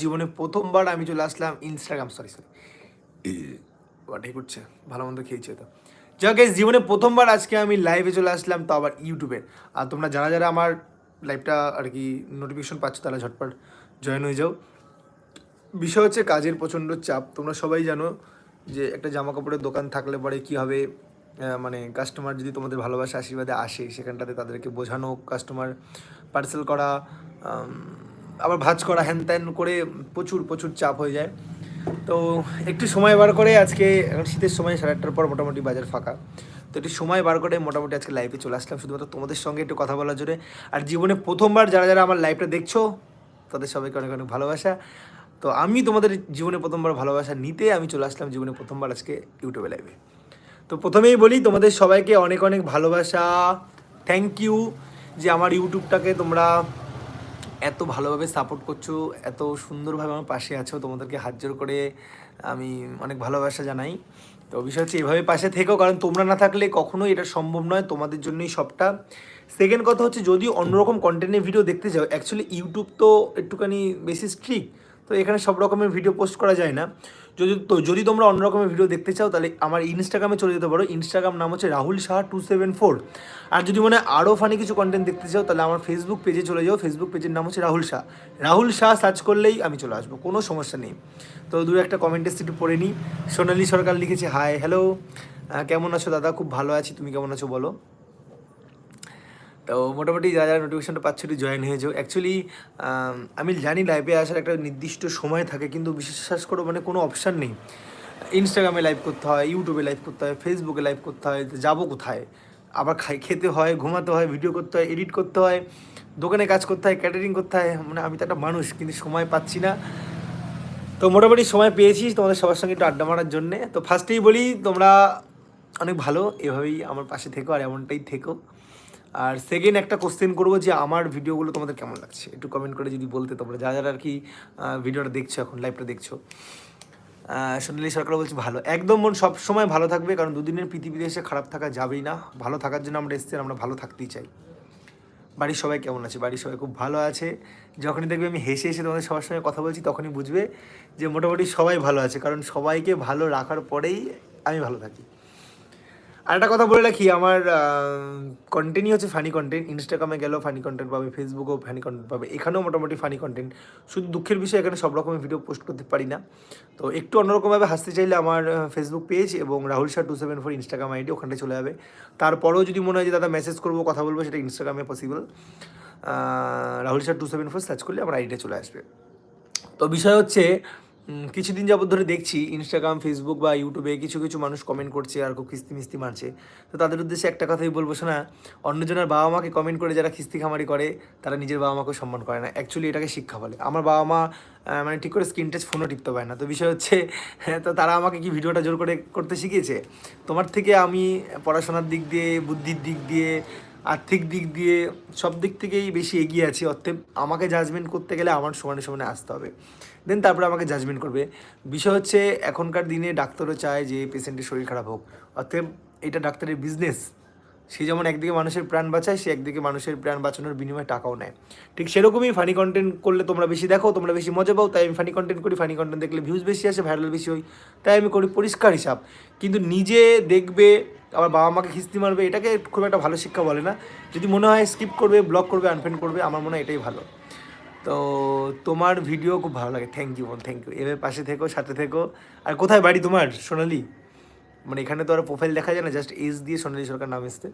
জীবনে প্রথমবার আমি চলে আসলাম ইনস্টাগ্রাম সরি সরি ওটাই করছে, ভালো মন্দ খেয়েছে তো। যাকে জীবনে প্রথমবার আজকে আমি লাইভে চলে আসলাম তো আবার ইউটিউবে আর তোমরা যারা যারা আমার লাইভটা আর কি নোটিফিকেশন পাচ্ছ তারা ঝটপট জয়েন হয়ে যাও। বিষয় হচ্ছে কাজের প্রচণ্ড চাপ। তোমরা সবাই জানো যে একটা জামা কাপড়ের দোকান থাকলে পরে কী হবে? মানে কাস্টমার যদি তোমাদের ভালোবাসা, আশীর্বাদে আসে, সেখানটাতে তাদেরকে বোঝানো কাস্টমার পার্সেল করা আবার ভাজ করা হ্যান ত্যান করে প্রচুর প্রচুর চাপ হয়ে যায়। তো একটু সময় বার করে আজকে, এখন শীতের সময়, সাড়ে আটটার পর মোটামুটি বাজার ফাঁকা। তো একটু সময় বার করে মোটামুটি আজকে লাইভে চলে আসলাম। শুধুমাত্র তোমাদের সঙ্গে একটু কথা বলার জন্য। আর জীবনে প্রথমবার যারা যারা আমার লাইভটা দেখছ, তাদের সবাইকে অনেক অনেক ভালোবাসা। তো আমি তোমাদের জীবনে প্রথমবার ভালোবাসা নিতে আমি চলে আসলাম জীবনে প্রথমবার আজকে ইউটিউবে লাইভে তো প্রথমেই বলি, তোমাদের সবাইকে অনেক অনেক ভালোবাসা। থ্যাংক ইউ যে আমার ইউটিউবটাকে তোমরা এত ভালোভাবে সাপোর্ট করছ, এত সুন্দরভাবে আমার পাশে আছো, তোমাদেরকে হাত জোর করে আমি অনেক ভালোবাসা জানাই। তো বিষয় হচ্ছে এভাবে পাশে থেকো, কারণ তোমরা না থাকলে কখনোই এটা সম্ভব নয়, তোমাদের জন্যই সবটা। সেকেন্ড কথা হচ্ছে, যদি অন্যরকম কন্টেন্টের ভিডিও দেখতে চাও অ্যাকচুয়ালি ইউটিউব তো একটুখানি বেশি স্ট্রিক্ট তো এখানে সব রকমের ভিডিও পোস্ট করা যায় না। যদি তো, যদি তোমরা অন্য রকমের ভিডিও দেখতে চাও, তাহলে আমার ইনস্টাগ্রামে চলে যেতে পারো। ইনস্টাগ্রাম নাম হচ্ছে Rahul Saha two seven four আর যদি মনে আরও ফানি কিছু কন্টেন্ট দেখতে চাও, তাহলে আমার ফেসবুক পেজে চলে যাও। ফেসবুক পেজের নাম হচ্ছে রাহুল শাহ রাহুল শাহ সার্চ করলেই আমি চলে আসব, কোনো সমস্যা নেই। তো দু একটা কমেন্টের একটু পড়ে নিই সোনালি সরকার লিখেছে হাই হ্যালো কেমন আছো দাদা? খুব ভালো আছি। তুমি কেমন আছো বলো? তো মোটামুটি যারা যারা নোটিফিকেশনটা পাচ্ছ একটু জয়েন হয়ে যাও। অ্যাকচুয়ালি আমি জানি লাইভে আসার একটা নির্দিষ্ট সময় থাকে, কিন্তু বিশ্বাস করো মানে কোনো অপশান নেই। ইনস্টাগ্রামে লাইভ করতে হয় ইউটিউবে লাইভ করতে হয় ফেসবুকে লাইভ করতে হয় যাব কোথায়? আবার খাই, খেতে হয়, ঘুমাতে হয় ভিডিও করতে হয় এডিট করতে হয়, দোকানে কাজ করতে হয় ক্যাটারিং করতে হয় মানে আমি তো একটা মানুষ, কিন্তু সময় পাচ্ছি না। তো মোটামুটি সময় পেয়েছি তোমাদের সবার সঙ্গে একটু আড্ডা মারার জন্যে। তো ফার্স্টেই বলি, তোমরা অনেক ভালো, এভাবেই আমার পাশে থেকো আর এমনটাই থেকো। আর সেকেন্ড একটা কোশ্চেন করব যে আমার ভিডিওগুলো তোমাদের কেমন লাগছে? একটু কমেন্ট করে যদি বলতে তোমরা যা যারা আর কি ভিডিওটা দেখছ এখন লাইভটা দেখছ। সোনালী সরকার বলছে ভালো। একদম মন সব সময় ভালো থাকবে, কারণ দুদিনের পৃথিবীতে এসে খারাপ থাকা যাবেই না। ভালো থাকার জন্য আমরা এসেছি আমরা ভালো থাকতেই চাই। বাড়ির সবাই কেমন আছে? বাড়ির সবাই খুব ভালো আছে। যখনই দেখবে আমি হেসে হেসে তোমাদের সবার সঙ্গে কথা বলছি, তখনই বুঝবে যে মোটামুটি সবাই ভালো আছে। কারণ সবাইকে ভালো রাখার পরেই আমি ভালো থাকি। আর একটা কথা বলে রাখি, আমার কন্টেন্টই হচ্ছে ফানি কন্টেন্ট ইনস্টাগ্রামে গেলেও ফানি কন্টেন্ট পাবে ফেসবুকেও ফানি কন্টেন্ট পাবে। এখানেও মোটামুটি ফানি কন্টেন্ট শুধু দুঃখের বিষয়, এখানে সব রকমের ভিডিও পোস্ট করতে পারি না। তো একটু অন্যরকমভাবে হাসতে চাইলে আমার ফেসবুক পেজ এবং Rahul Shah two seven four Instagram ID ওখানটায় চলে যাবে। তারপরেও যদি মনে হয় যে, দাদা মেসেজ করব, কথা বলব সেটা ইনস্টাগ্রামে possible Rahul Shah two seven four search করলে আমার আইডিটা চলে আসবে। তো বিষয় হচ্ছে কিছুদিন যাবত ধরে দেখছি ইনস্টাগ্রাম ফেসবুক বা ইউটিউবে কিছু কিছু মানুষ কমেন্ট করছে আর খুব খিস্তি মিস্তি মারছে। তো তাদের উদ্দেশ্যে একটা কথাই বলব শোনা অন্যজনের বাবা মাকে কমেন্ট করে যারা খিস্তি খামারি করে তারা নিজের বাবা মাকেও সম্মান করে না। অ্যাকচুয়ালি এটাকে শিক্ষা বলে। আমার বাবা মা মানে ঠিক করে স্ক্রিন টাচ ফোনও টিপতে পারে না। তো বিষয় হচ্ছে হ্যাঁ, তো তারা আমাকে কি ভিডিওটা জোর করে করতে শিখিয়েছে? তোমার থেকে আমি পড়াশোনার দিক দিয়ে বুদ্ধির দিক দিয়ে আর্থিক দিক দিয়ে সব দিক থেকেই বেশি এগিয়ে আছি, অতএব আমাকে জাজমেন্ট করতে গেলে আমার সমানে সমানে আসতে হবে। দেন তারপরে আমাকে জাজমেন্ট করবে। বিষয় হচ্ছে, এখনকার দিনে ডাক্তারও চায় যে পেশেন্টের শরীর খারাপ হোক। অতএব এটা ডাক্তারের বিজনেস সে যেমন একদিকে মানুষের প্রাণ বাঁচায়, সে একদিকে মানুষের প্রাণ বাঁচানোর বিনিময়ে টাকাও নেয়। ঠিক সেরকমই ফানি কন্টেন্ট করলে তোমরা বেশি দেখো, তোমরা বেশি মজা পাও, তাই আমি ফানি কন্টেন্ট করি ফানি কন্টেন্ট দেখলে ভিউজ বেশি আসে ভাইরাল বেশি হই, তাই আমি করি পরিষ্কার হিসাব। কিন্তু নিজে দেখবে আমার বাবা মাকে খিস্তি মারবে, এটাকে খুব একটা ভালো শিক্ষা বলে না। যদি মনে হয় স্কিপ করবে ব্লগ করবে আনফ্রেন্ড করবে, আমার মনে হয় এটাই ভালো। তো তোমার ভিডিও খুব ভালো লাগে। থ্যাংক ইউ থ্যাংক ইউ এভাবে পাশে থেকো, সাথে থেকো। আর কোথায় বাড়ি তোমার, সোনালি? মানে এখানে তো আর প্রোফাইল দেখা যায় না জাস্ট এজ দিয়ে সোনালি সরকার নাম এসছে।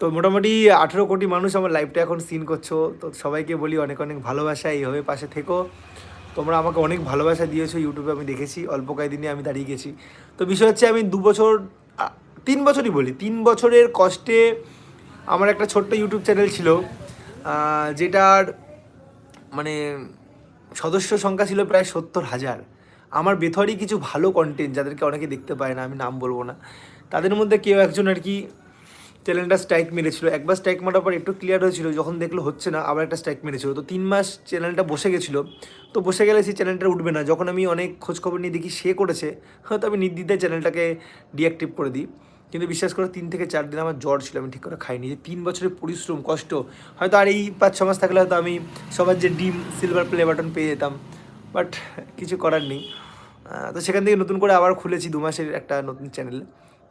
তো মোটামুটি আঠেরো কোটি মানুষ আমার লাইফটা এখন সিন করছ। তো সবাইকে বলি অনেক অনেক ভালোবাসা, এইভাবে পাশে থেকো। তোমরা আমাকে অনেক ভালোবাসা দিয়েছ ইউটিউবে আমি দেখেছি, অল্প কয়েকদিনে আমি দাঁড়িয়ে গেছি। তো বিষয় হচ্ছে আমি দু বছর তিন বছরই বলি, তিন বছরের কষ্টে আমার একটা ছোট্ট ইউটিউব চ্যানেল ছিল যেটার মানে সদস্য সংখ্যা ছিল প্রায় সত্তর হাজার। আমার বেথরই কিছু ভালো কন্টেন্ট যাদেরকে অনেকে দেখতে পায় না, আমি নাম বলব না। তাদের মধ্যে কেউ একজন আর কি চ্যানেলটা স্ট্রাইক মেরেছিল। একবার স্ট্রাইক মারার পর একটু ক্লিয়ার হয়েছিল, যখন দেখল হচ্ছে না, আবার একটা স্ট্রাইক মেরেছিল। তো তিন মাস চ্যানেলটা বসে গেছিল। তো বসে গেলে সেই চ্যানেলটা উঠবে না। যখন আমি অনেক খোঁজখবর নিয়ে দেখি সে করেছে হয়তো আমি নির্দ্বিধায় চ্যানেলটাকে ডিঅ্যাক্টিভ করে দিই। কিন্তু বিশ্বাস করে, তিন থেকে চার দিন আমার জ্বর ছিল, আমি ঠিক করে খাইনি। যে তিন বছরের পরিশ্রম, কষ্ট, হয়তো আর এই পাঁচ ছ মাস থাকলে হয়তো আমি সবার যে ডিম সিলভার প্লে বাটন পেয়ে যেতাম বাট কিছু করার নেই। তো সেখান থেকে নতুন করে আবার খুলেছি, দু মাসের একটা নতুন চ্যানেল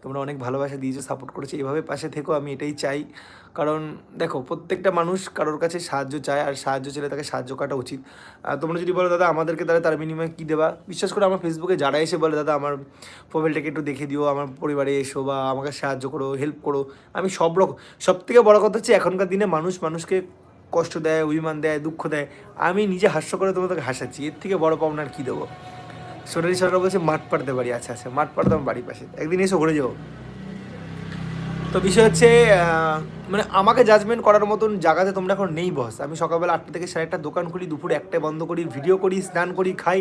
তোমরা অনেক ভালোবাসা দিয়েছ সাপোর্ট করেছ এইভাবে পাশে থেকো, আমি এটাই চাই। কারণ দেখো, প্রত্যেকটা মানুষ কারোর কাছে সাহায্য চায়, আর সাহায্য চাইলে তাকে সাহায্য করাটা উচিত। তোমরা যদি বলো, দাদা, আমাদেরকে তাহলে তার বিনিময়ে কী দেবা? বিশ্বাস করে, আমার ফেসবুকে যারা এসে বলে, দাদা, আমার প্রোফাইলটাকে একটু দেখে দিও, আমার পরিবারে এসো বা আমাকে সাহায্য করো হেল্প করো, আমি সব রকম সব থেকে বড় কথা হচ্ছে, এখনকার দিনে মানুষ মানুষকে কষ্ট দেয়, অভিমান দেয়, দুঃখ দেয়। আমি নিজে হাস্য করে তোমাদেরকে হাসাচ্ছি, এর থেকে বড় পাওনা আর কী দেবো? সোনালি সরকার বলছে, মাঠ পাড়তে বাড়ি। আচ্ছা আচ্ছা মাঠ পাড়তে আমার বাড়ির পাশে। একদিন এসে ঘুরে যাও তো বিষয় হচ্ছে মানে আমাকে জাজমেন্ট করার মতন জায়গাতে তোমরা এখন নেই বস আমি সকালবেলা আটটা থেকে সাড়ে একটা দোকান খুলি, দুপুরে একটায় বন্ধ করি ভিডিও করি, স্নান করি, খাই।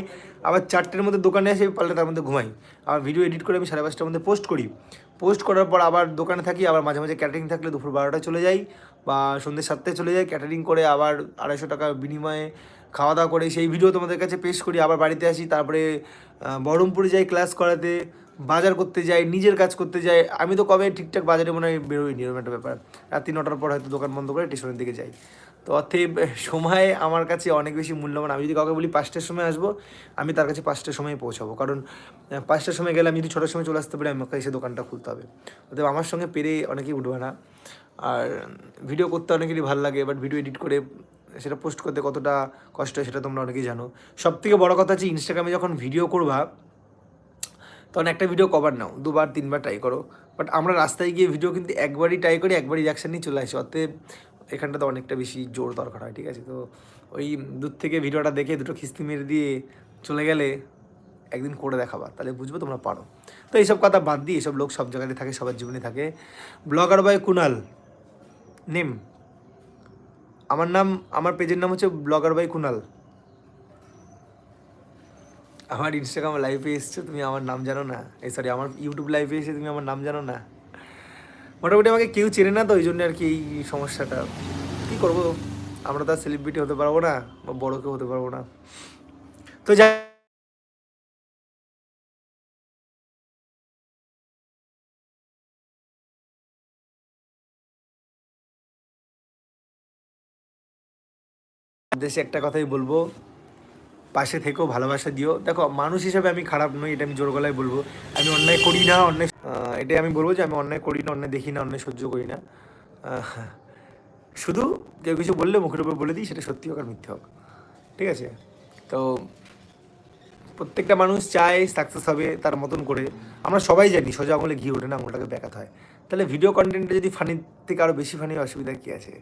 আবার চারটের মধ্যে দোকানে এসে পাল্টে তার মধ্যে ঘুমাই। আবার ভিডিও এডিট করে আমি সাড়ে পাঁচটার মধ্যে পোস্ট করি। পোস্ট করার পর আবার দোকানে থাকি, আবার মাঝে মাঝে ক্যাটারিং থাকলে দুপুর বারোটায় চলে যাই বা সন্ধ্যে সাতটায় চলে যাই। ক্যাটারিং করে আবার আড়াইশো টাকা বিনিময়ে খাওয়া দাওয়া করে, সেই ভিডিও তোমাদের কাছে পেশ করি, আবার বাড়িতে আসি, তারপরে বহরমপুরে যাই ক্লাস করাতে, বাজার করতে যাই, নিজের কাজ করতে যাই, আমি তো কবে ঠিকঠাক বাজারে মনে হয় বেরোইনি, এরকম একটা ব্যাপার। রাত্রি নটার পর হয়তো দোকান বন্ধ করে স্টেশনের দিকে যাই। তো অতএব, সময় আমার কাছে অনেক বেশি মূল্যবান। আমি যদি কাউকে বলি পাঁচটার সময় আসব, আমি তার কাছে পাঁচটার সময় পৌঁছাবো। কারণ পাঁচটার সময় গেলে আমি যদি ছটার সময় চলে আসতে পারি আমাকে এসে দোকানটা খুলতে হবে। অতএব আমার সঙ্গে পেরে অনেকেই উঠবে না। আর ভিডিও করতে অনেকেরই ভালো লাগে বাট ভিডিও এডিট করে সেটা পোস্ট করতে কতটা কষ্ট হয় সেটা তোমরা অনেকেই জানো। সব থেকে বড়ো কথা হচ্ছে ইনস্টাগ্রামে যখন ভিডিও করবা, তখন একটা ভিডিও কভার নাও, দুবার, তিনবার ট্রাই করো। বাট আমরা রাস্তায় গিয়ে ভিডিও কিন্তু একবারই ট্রাই করি, একবারই রিয়াকশান নিয়ে চলে আসি। অতএব এখানটাতে অনেকটা বেশি জোর দরকার হয়, ঠিক আছে? তো ওই দূর থেকে ভিডিওটা দেখে দুটো খিস্তি মেরে দিয়ে চলে গেলে একদিন করে দেখাবা, তাহলে বুঝব তোমরা পারো। তো এইসব কথা বাদ দিয়ে এসব লোক সব জায়গাতে থাকে, সবার জীবনে থাকে। ব্লগার বাই কুনাল নেম আমার নাম, আমার পেজের নাম হচ্ছে ব্লগার বাই কুনাল আমার ইনস্টাগ্রাম লাইভে এসছো, তুমি আমার নাম জানো না। এই সরি আমার ইউটিউব লাইভে এসে তুমি আমার নাম জানো না। মোটামুটি আমাকে কেউ চেনে না তো ওই জন্য আর কি এই সমস্যাটা। কী করব? আমরা তো আর সেলিব্রিটি হতে পারব না, বা বড় কেউ হতে পারব না। তো যাই দেশে একটা কথাই বলব, পাশে থেকেও ভালোবাসা দিও। দেখো, মানুষ হিসাবে আমি খারাপ নই, এটা আমি জোর গলায় বলব। আমি অন্যায় করি না, অন্যায় এটাই আমি বলব যে আমি অন্যায় করি না, অন্যায় দেখি না, অন্যায় সহ্য করি না। শুধু কেউ কিছু বললে মুখের উপর বলে দিই, সেটা সত্যি হোক আর মিথ্যে হোক। ঠিক আছে? তো প্রত্যেকটা মানুষ চায় সাকসেস হবে তার মতন করে। আমরা সবাই জানি, সোজা আঙুলে ঘি ওঠে না, আঙুলটাকে দেখাতে হয়। তাহলে ভিডিও কন্টেন্টে যদি ফানির থেকে আরও বেশি ফানি অসুবিধা কী আছে?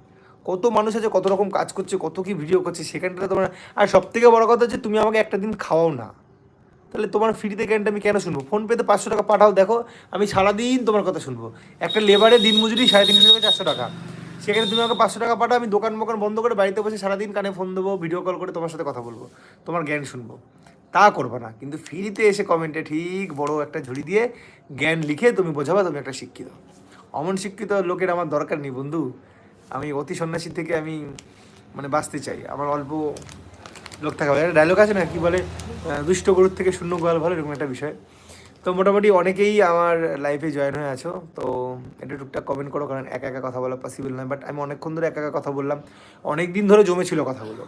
কত মানুষ আছে, কত রকম কাজ করছে, কত কি ভিডিও করছে, সেখানটাতে তোমার আর সব থেকে বড় কথা হচ্ছে তুমি আমাকে একটা দিন খাওয়াও না। তাহলে তোমার ফ্রিতে ক্যানটা আমি কেন শুনব? ফোন পেতে পাঁচশো টাকা পাঠাও, দেখো, আমি সারাদিন তোমার কথা শুনব। একটা লেবারে দিন মজুরি সাড়ে তিনশো থেকে চারশো টাকা। সেখানে তুমি আমাকে পাঁচশো টাকা পাঠাও, আমি দোকান মোকান বন্ধ করে বাড়িতে বসে সারাদিন কানে ফোন দেবো ভিডিও কল করে তোমার সাথে কথা বলব, তোমার জ্ঞান শুনব। তা করবে না, কিন্তু ফ্রিতে এসে কমেন্টে ঠিক বড় একটা ঝুড়ি দিয়ে জ্ঞান লিখে তুমি বোঝাবা তুমি একটা শিক্ষিত। অমন শিক্ষিত লোকের আমার দরকার নেই বন্ধু। আমি অতি সন্ন্যাসী থেকে আমি মানে বাঁচতে চাই। আমার অল্প লোক থাকা ভালো। একটা ডায়লগ আছে না, কি বলে? দুষ্ট গরুর থেকে শূন্য গোয়াল ভালো, এরকম একটা বিষয়। তো মোটামুটি অনেকেই আমার লাইফে জয়েন হয়ে আছো। তো এটা টুকটাক কমেন্ট করো, কারণ একা একা কথা বলা পসিবল নয়। বাট আমি অনেকক্ষণ ধরে একা একা কথা বললাম। অনেক দিন ধরে জমেছিল কথাগুলো।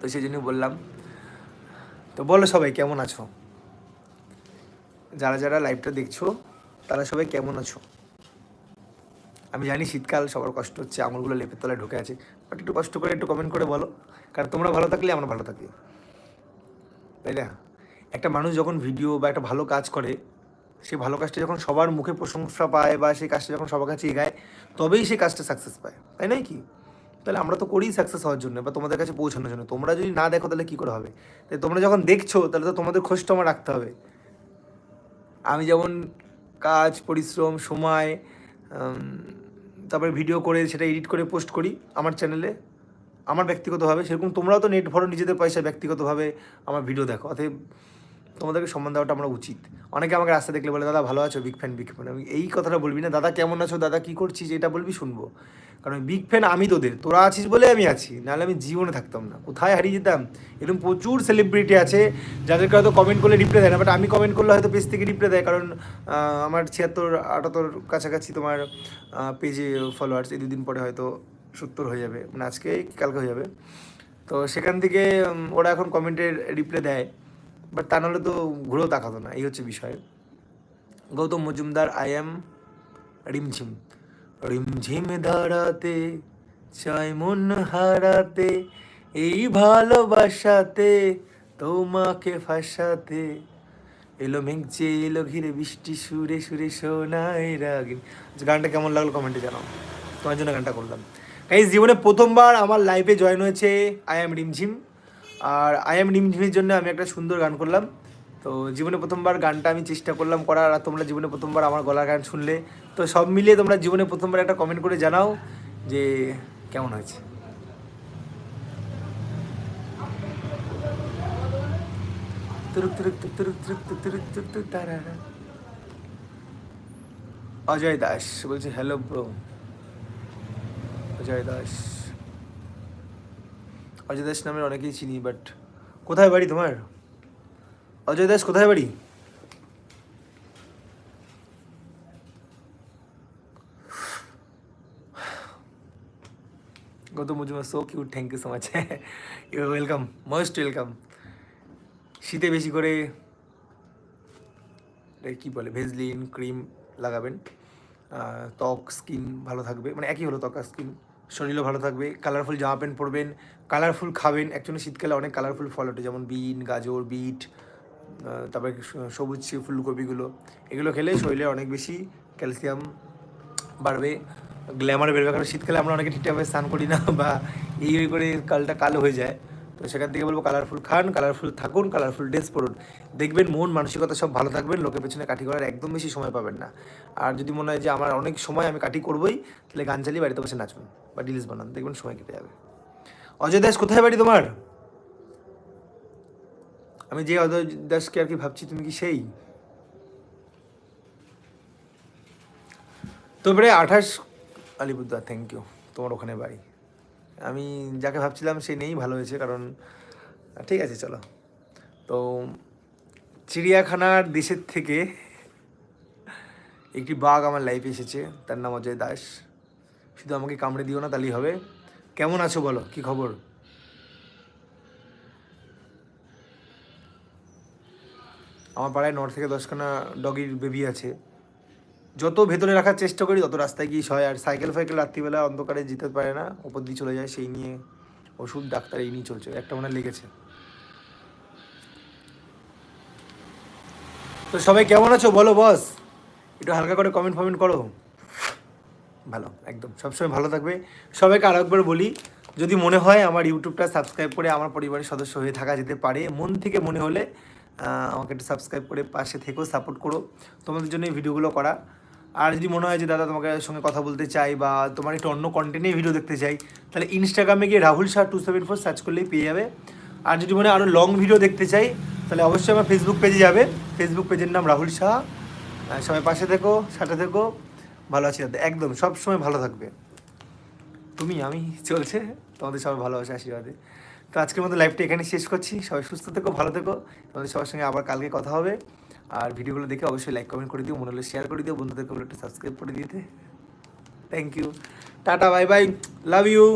তো সেই জন্য বললাম। তো বলো সবাই, কেমন আছো? যারা যারা লাইভটা দেখছ, তারা সবাই কেমন আছো? আমি জানি শীতকাল, সবার কষ্ট হচ্ছে, আঙুলগুলো লেপের তলায় ঢুকে আছে। বাট একটু কষ্ট করে একটু কমেন্ট করে বলো। কারণ তোমরা ভালো থাকলে, আমরা ভালো থাকি। তাই না? একটা মানুষ যখন ভিডিও বা একটা ভালো কাজ করে সেই ভালো কাজটা যখন সবার মুখে প্রশংসা পায় বা সেই কাজটা যখন সবার কাছে এগায়, তবেই সেই কাজটা সাকসেস পায়। তাই নয় কি? তাহলে আমরা তো করি সাকসেস হওয়ার জন্য বা তোমাদের কাছে পৌঁছানোর জন্য। তোমরা যদি না দেখো, তাহলে কী করে হবে? তাই তোমরা যখন দেখছ, তাহলে তো তোমাদের খোঁজটা আমার রাখতে হবে। আমি যেমন কাজ, পরিশ্রম, সময় তারপরে ভিডিও করে, সেটা এডিট করে পোস্ট করি আমার চ্যানেলে আমার ব্যক্তিগতভাবে, সেরকম তোমরাও তো নেট ভরো নিজেদের পয়সা ব্যক্তিগতভাবে আমার ভিডিও দেখো। অতএব তোমাদেরকে সম্মান দেওয়াটা আমরা উচিত। অনেকে আমাকে রাস্তা দেখলে বলে, দাদা ভালো আছো বিগ ফ্যান বিগ ফ্যান আমি এই কথাটা বলবি না, দাদা কেমন আছো? দাদা কী করছিস? এটা বলবি, শুনব। কারণ বিগ ফ্যান আমি তোদের। তোরা আছিস বলে আমি আছি, নাহলে আমি জীবনে থাকতাম না। কোথায় হারিয়ে যেতাম? এরকম প্রচুর সেলিব্রিটি আছে, যাদেরকে হয়তো কমেন্ট করলে রিপ্লাই দেয় না বাট আমি কমেন্ট করলে হয়তো পেজ থেকে রিপ্লাই দেয়, কারণ আমার ছিয়াত্তর, আটাত্তর কাছাকাছি তোমার পেজে ফলোয়ার্স এই দুদিন পরে হয়তো সত্তর হয়ে যাবে। মানে আজকে কালকে হয়ে যাবে। তো সেখান থেকে ওরা এখন কমেন্টের রিপ্লাই দেয় বাট তা নাহলে তো ঘুরেও তাকাতো না, এই হচ্ছে বিষয়। গৌতম মজুমদার আই এম রিমঝিম রিমঝিম ধারাতে চাই মন হারাতে এই ভালোবাসাতে তোমাকে ফাঁসাতে। এলো মেঘছে এলো ঘিরে বৃষ্টি সুরে সুরে শোনায় রাগিন। আচ্ছা, গানটা কেমন লাগল কমেন্টে জানাও। তোমার জন্য গানটা করলাম। এই জীবনে প্রথমবার আমার লাইফে জয়েন হয়েছে আই এম রিমঝিম। আর আই এম রিমঝিমের জন্য আমি একটা সুন্দর গান করলাম। তো জীবনে প্রথমবার গানটা আমি চেষ্টা করলাম করার, আর তোমরা জীবনে প্রথমবার আমার গলার গান শুনলে। তো সব মিলিয়ে তোমরা জীবনে প্রথমবার একটা কমেন্ট করে জানাও যে কেমন হয়েছে। অজয় দাস বলছে হ্যালো ব্রো অজয় দাস। অজয় দাস নামের অনেকেই চিনি বাট কোথায় বাড়ি তোমার? অজয় দাস, কোথায় বাড়ি? Gautam Majumdar so cute, thank you so much. You welcome, most welcome. শীতে বেশি করে কি বলে, ভেজলিন, ক্রিম লাগাবেন। ত্বক, স্কিন ভালো থাকবে মানে একই হলো ত্বক আর স্কিন। শরীরও ভালো থাকবে, কালারফুল জামা প্যান্ট পরবেন, কালারফুল খাবেন। অ্যাকচুয়ালি শীতকালে অনেক কালারফুল ফল ওঠে, যেমন বিন, গাজর, বিট তারপরে সবুজ ফুলকপিগুলো, এগুলো খেলে শরীরে অনেক বেশি ক্যালসিয়াম বাড়বে, গ্ল্যামার বেরবে কারণ শীতকালে আমরা অনেকে ঠিকঠাকভাবে স্নান করি না বা এই ওই করে কালটা কালো হয়ে যায়। তো সেখান থেকে বলব কালারফুল খান কালারফুল থাকুন কালারফুল ড্রেস পরুন। দেখবেন মন, মানসিকতা সব ভালো থাকবেন লোকের পেছনে কাঠি করার একদম বেশি সময় পাবেন না। আর যদি মনে হয় যে আমার অনেক সময় আমি কাঠি করবোই, তাহলে গান চালিয়ে বাড়িতে বসে নাচুন বা রিলস বানান, দেখবেন সময় কেটে যাবে। অজয় দাস, কোথায় বাড়ি তোমার? আমি যে অজয় দাসকে আর কি ভাবছি, তুমি কি সেই? তো প্রায় আঠাশ আলিপুরদুয়ার থ্যাংক ইউ তোমার ওখানে বাড়ি। আমি যাকে ভাবছিলাম সে নেই, ভালো হয়েছে, কারণ ঠিক আছে, চলো। তো চিড়িয়াখানার দেশের থেকে একটি বাঘ আমার লাইফে এসেছে, তার নাম অজয় দাস। শুধু আমাকে কামড়ে দিও না, তাহলেই হবে। কেমন আছো বলো, কি খবর? আমার পাড়ায় নর্থ থেকে দশখানা ডগির বেবি আছে। যত ভেতরে রাখার চেষ্টা করি, তত রাস্তায় গিয়ে হয় আর সাইকেল ফাইকেল রাত্রিবেলা অন্ধকারে যেতে পারে না, ওপর দিয়ে চলে যায়, সেই নিয়ে ওষুধ, ডাক্তার এই নিয়ে চলছে। একটা মনে লেগেছে। তো সবাই কেমন আছো? বলো বস একটু হালকা করে কমেন্ট ফমেন্ট করো। ভালো, একদম। সবসময় ভালো থাকবে। সবাইকে আরও একবার বলি, যদি মনে হয় আমার ইউটিউবটা সাবস্ক্রাইব করে আমার পরিবারের সদস্য হয়ে থাকা যেতে পারে, মন থেকে মনে হলে আমাকে একটু সাবস্ক্রাইব করে পাশে থেকেও সাপোর্ট করো। তোমাদের জন্য এই ভিডিওগুলো করা। আর যদি মনে হয় যে দাদা তোমাকে সঙ্গে কথা বলতে চাই বা তোমার একটু অন্য কন্টেন্টে ভিডিও দেখতে চাই, তাহলে ইনস্টাগ্রামে গিয়ে Rahul Shah two seven four search করলেই পেয়ে যাবে। আর যদি মনে হয় আরও লং ভিডিও দেখতে চাই, তাহলে অবশ্যই আমার ফেসবুক পেজে যাবে। ফেসবুক পেজের নাম রাহুল শাহ সবাই পাশে থেকো, সাথে থেকো। ভালো আছি দাদা। একদম সব সময় ভালো থাকবে। তুমি, আমি, চলছে। তোমাদের সবাই ভালোবাসে, আশীর্বাদে। তো আজকের মতো লাইভটা এখানে শেষ করছি। সবাই সুস্থ থেকো, ভালো থেকো। তোমাদের সবার সঙ্গে আবার কালকে কথা হবে। আর ভিডিওগুলো দেখে অবশ্যই লাইক কমেন্ট করে দিও, মনে হলে শেয়ার করে দিও। বন্ধুদেরকে একটু সাবস্ক্রাইব করে দিতে। Thank you tata bye bye love you